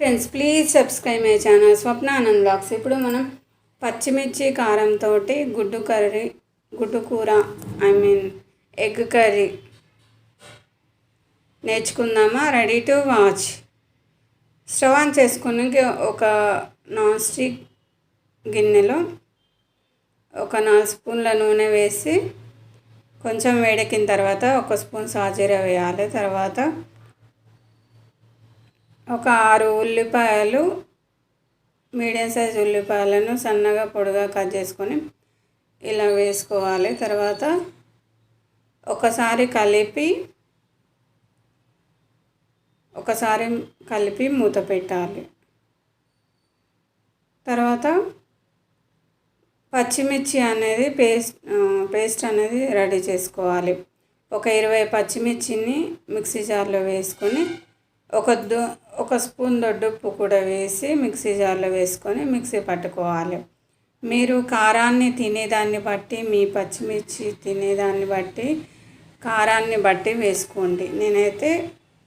Friends please subscribe my channel Swapna Anand blogs ఇప్పుడు మనం పచ్చిమిర్చి కారంతో గుడ్డు కర్రీ గుడ్డు కూర I mean egg curry నేర్చుకుందామా? Ready to watch stove on చేసుకుని ఒక నాన్ స్టిక్ గిన్నెలో ఒక నాలుగు స్పూన్ల నూనె వేసి కొంచెం వేడెక్కిన తర్వాత ఒక స్పూన్ సాజీరా వేయాలి. తర్వాత ఒక ఆరు ఉల్లిపాయలు మీడియం సైజ్ ఉల్లిపాయలను సన్నగా పొడిగా కట్ చేసుకొని ఇలా వేసుకోవాలి. తర్వాత ఒకసారి కలిపి ఒకసారి కలిపి మూత పెట్టాలి. తర్వాత పచ్చిమిర్చి అనేది పేస్ట్ పేస్ట్ అనేది రెడీ చేసుకోవాలి. ఒక ఇరవై పచ్చిమిర్చిని మిక్సీ జార్లో వేసుకొని ఒక దొ ఒక స్పూన్ దొడ్డుప్పు కూడా వేసి మిక్సీ జార్లో వేసుకొని మిక్సీ పట్టుకోవాలి. మీరు కారాన్ని తినేదాన్ని బట్టి మీ పచ్చిమిర్చి తినేదాన్ని బట్టి కారాన్ని బట్టి వేసుకోండి. నేనైతే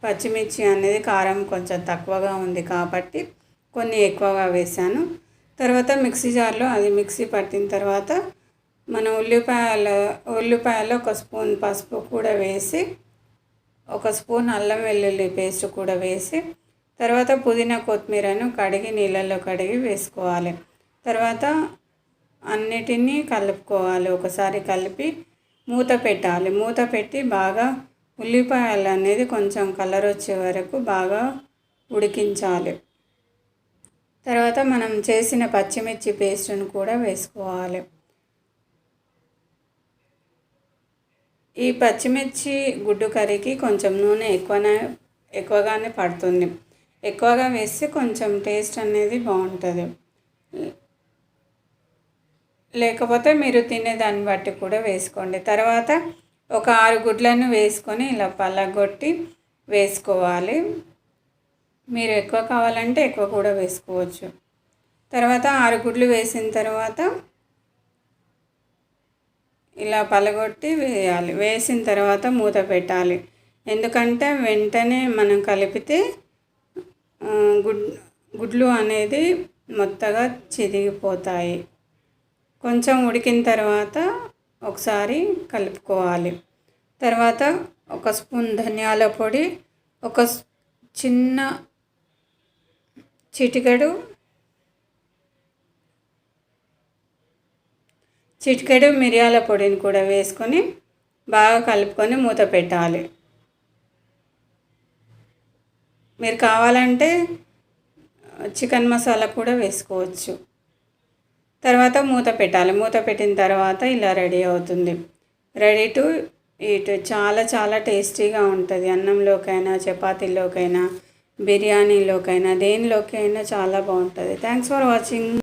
పచ్చిమిర్చి అనేది కారం కొంచెం తక్కువగా ఉంది కాబట్టి కొన్ని ఎక్కువగా వేసాను తర్వాత మిక్సీ జార్లో అది మిక్సీ పట్టిన తర్వాత మన ఉల్లిపాయల ఉల్లిపాయలో ఒక స్పూన్ పసుపు కూడా వేసి ఒక స్పూన్ అల్లం వెల్లుల్లి పేస్ట్ కూడా వేసి తర్వాత పుదీనా కొత్తిమీరను కడిగి నీళ్ళల్లో కడిగి వేసుకోవాలి. తర్వాత అన్నిటినీ కలుపుకోవాలి. ఒకసారి కలిపి మూత పెట్టాలి. మూత పెట్టి బాగా ఉల్లిపాయలు అనేది కొంచెం కలర్ వచ్చే వరకు బాగా ఉడికించాలి. తర్వాత మనం చేసిన పచ్చిమిర్చి పేస్ట్ను కూడా వేసుకోవాలి. ఈ పచ్చిమిర్చి గుడ్డు కర్రీకి కొంచెం నూనె ఎక్కువనే ఎక్కువగానే పడుతుంది. ఎక్కువగా వేస్తే కొంచెం టేస్ట్ అనేది బాగుంటుంది. లేకపోతే మీరు తినే దాన్ని బట్టి కూడా వేసుకోండి. తర్వాత ఒక ఆరు గుడ్లను వేసుకొని ఇలా పల్లగొట్టి వేసుకోవాలి. మీరు ఎక్కువ కావాలంటే ఎక్కువ కూడా వేసుకోవచ్చు. తర్వాత ఆరు గుడ్లు వేసిన తర్వాత ఇలా పలగొట్టి వేయాలి. వేసిన తర్వాత మూత పెట్టాలి. ఎందుకంటే వెంటనే మనం కలిపితే గుడ్ గుడ్లు అనేది మొత్తగా చిరిగిపోతాయి. కొంచెం ఉడికిన తర్వాత ఒకసారి కలుపుకోవాలి. తర్వాత ఒక స్పూన్ ధనియాల పొడి ఒక చిన్న చిటికెడు చిటికెడు మిరియాల పొడిని కూడా వేసుకొని బాగా కలుపుకొని మూత పెట్టాలి. మీరు కావాలంటే చికెన్ మసాలా కూడా వేసుకోవచ్చు. తర్వాత మూత పెట్టాలి. మూత పెట్టిన తర్వాత ఇలా రెడీ అవుతుంది. Ready to eat. చాలా చాలా టేస్టీగా ఉంటుంది. అన్నంలోకైనా చపాతీలోకైనా బిర్యానీలోకైనా దేనిలోకైనా చాలా బాగుంటుంది. Thanks for watching